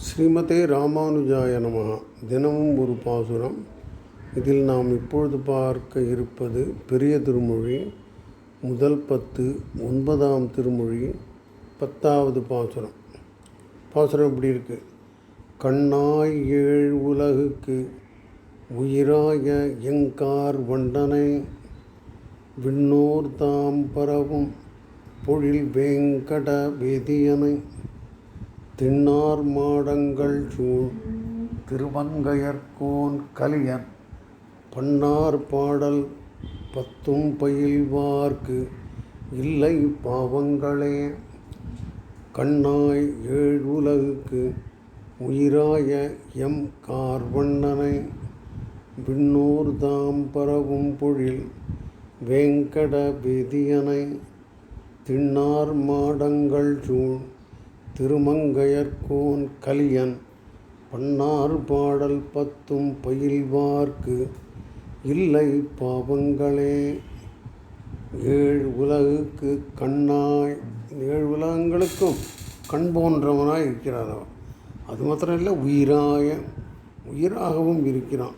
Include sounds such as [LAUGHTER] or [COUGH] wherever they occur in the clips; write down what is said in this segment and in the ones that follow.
ஸ்ரீமதே ராமானுஜாய நமः தினமும் ஒரு பாசுரம். இதில் நாம் இப்பொழுது பார்க்க இருப்பது பெரிய திருமொழி முதல் பத்து ஒன்பதாம் திருமொழி பத்தாவது பாசுரம். பாசுரம் இப்படி இருக்கு? கண்ணாய் ஏழ் உலகுக்கு உயிராய எங்கார் வண்டனை விண்ணோர் தாம் பரவும் பொழில் வேங்கட வேதியனை. திண்ணார் மாடங்கள் சூழ் திருமங்கையர்கோன் கலியன். பன்னார் பாடல் பத்தும் பயில்வார்க்கு இல்லை பாவங்களே. கண்ணாய் ஏழுலகுக்கு உயிராய எம் கார்வண்ணனை. விண்ணோர் தாம் பரவும் பொழில் வேங்கட வேதியனை. திண்ணார் மாடங்கள் சூழ் திருமங்கையர்கோன் கலியன் பன்னார் பாடல் பத்தும் பயில்வார்க்கு இல்லை பாவங்களே. ஏழு உலகுக்கு கண்ணாய் ஏழு உலகங்களுக்கும் கண் போன்றவனாய் இருக்கிறார் அவன் அது மாத்திரம் இல்லை உயிராய உயிராகவும் இருக்கிறான்.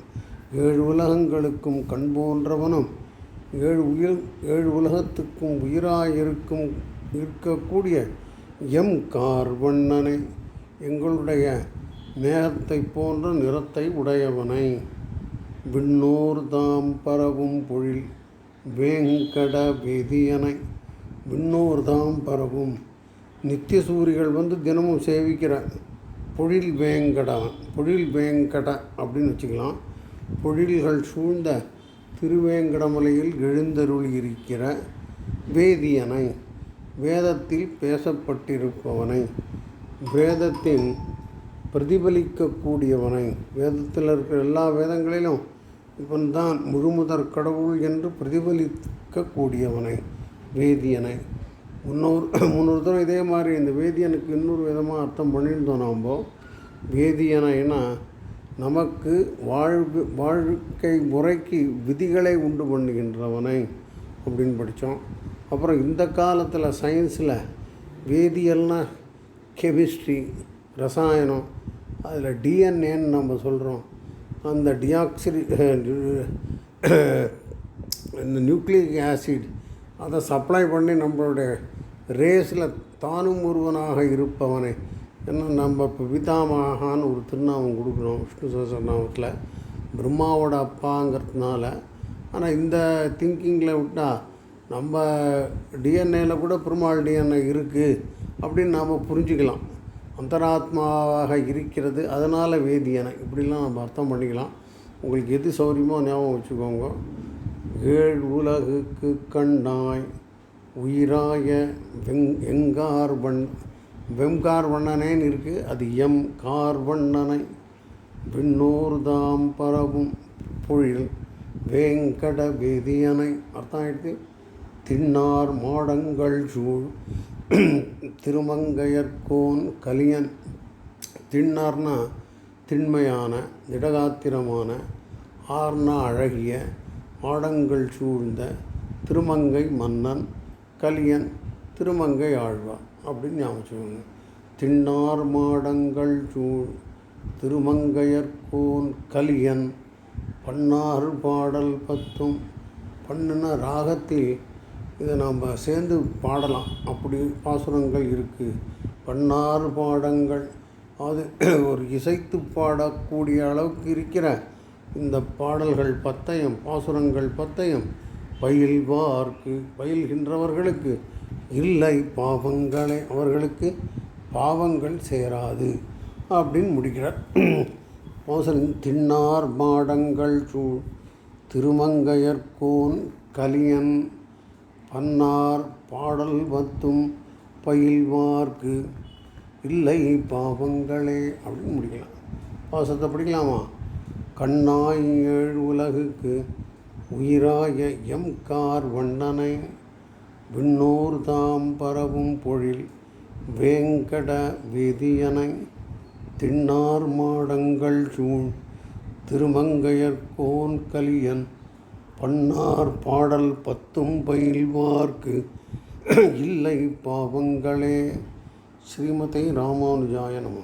ஏழு உலகங்களுக்கும் கண் போன்றவனும் ஏழு உயிர் ஏழு உலகத்துக்கும் உயிராயிருக்கும் இருக்கக்கூடிய எம் கார்வண்ணனை எங்களுடைய மேகத்தை போன்ற நிறத்தை உடையவனை. விண்ணோர் தாம் பரவும் பொழில் வேங்கட வேதியனை. விண்ணோர் தாம் பரவும் நித்திய சூரிகள் வந்து தினமும் சேவிக்கிற பொழில் வேங்கடவன் பொழில் வேங்கட அப்படின்னு வச்சுக்கலாம். பொழில்கள் சூழ்ந்த திருவேங்கடமலையில் எழுந்தருளி இருக்கிற வேதியனை. வேதத்தில் பேசப்பட்டிருப்பவனை வேதத்தின் பிரதிபலிக்கக்கூடியவனை. வேதத்தில் இருக்கிற எல்லா வேதங்களிலும் இவன் தான் முழுமுதற் கடவுள் என்று பிரதிபலிக்கக்கூடியவனை வேதியனை. முன்னொரு முன்னொரு தடவை இதே மாதிரி இந்த வேதியனுக்கு இன்னொரு விதமாக அர்த்தம் பண்ணியிருந்தோம் நாம். வேதியனைனா நமக்கு வாழ்வு வாழ்க்கை முறைக்கு விதிகளை உண்டு பண்ணுகின்றவனை அப்படின்னு படித்தோம். அப்புறம் இந்த காலத்தில் சயின்ஸில் வேதியல்னா கெமிஸ்ட்ரி ரசாயனம் அதில் டிஎன்ஏன்னு நம்ம சொல்கிறோம் அந்த டியாக்சிரி இந்த நியூக்ளிக் ஆசிட் அதை சப்ளை பண்ணி நம்மளுடைய ரேஸில் தானும் ஒருவனாக இருப்பவனை. ஏன்னா நம்ம இப்போ பிதாமகான்னு ஒரு திருநாமம் கொடுக்குறோம் விஷ்ணு சகசரநாமத்தில். பிரம்மாவோட அப்பாங்கிறதுனால. ஆனால் இந்த திங்கிங்கில் விட்டால் நம்ம டிஎன்ஏல கூட பெருமாள் டிஎன்ஏ இருக்குது அப்படின்னு நாம் புரிஞ்சுக்கலாம். அந்தராத்மாவாக இருக்கிறது அதனால் வேதியனை. இப்படிலாம் நம்ம அர்த்தம் பண்ணிக்கலாம். உங்களுக்கு எது சௌரியமோ ஞாபகம் வச்சுக்கோங்க. ஏழ் உலகுக்கு கண்ணாய் உயிராய வெங் எங்கார் வண் வெங்கார் இருக்குது அது எம் கார் வண்ணனை விண்ணோர் தாம் பரவும் பொழில் வேங்கட வேதியனை. அர்த்தம் ஆயிடுது? திண்ணார் மாடங்கள் சூழ் [CLEARS THROAT] திருமங்கையர்கோன் கலியன். திண்ணார்னா திண்மையான திடகாத்திரமான ஆர்னா அழகிய மாடங்கள் சூழ்ந்த திருமங்கை மன்னன் கலியன் திருமங்கை ஆழ்வார் அப்படின்னு ஞாபகம் திண்ணார் மாடங்கள் சூழ் திருமங்கையர்கோன் கலியன். பன்னாறு பாடல் பத்தும். பண்ணுன ராகத்தில் இதை நாம் சேர்ந்து பாடலாம். அப்படி பாசுரங்கள் இருக்குது பன்னாறு பாடங்கள். அது ஒரு இசைத்து பாடக்கூடிய அளவுக்கு இருக்கிற இந்த பாடல்கள் பத்தயம் பாசுரங்கள் பத்தயம் பயில்வார்க்கு பயில்கின்றவர்களுக்கு இல்லை பாவங்களே அவர்களுக்கு பாவங்கள் சேராது அப்படின்னு முடிக்கிறார். பாசுரன் திண்ணார் மாடங்கள் சூழ் திருமங்கையர்கோன் கலியன் பன்னார் பாடல் வத்தும் பயில்வார்க்கு இல்லை பாவங்களே அப்படின்னு முடிக்கலாம். பாசத்தை படிக்கலாமா? கண்ணாய் ஏழ் உலகுக்கு உயிராய எம் கார் வண்ணனை விண்ணோர் தாம் பரவும் பொழில் வேங்கட வேதியனை திண்ணார் மாடங்கள் சூழ் திருமங்கையர்கோன் கலியன் பன்னார் பாடல் பத்தும் பயில்வார்க்கு இல்லை பாவங்களே. ஸ்ரீமதி ராமானுஜாய நம.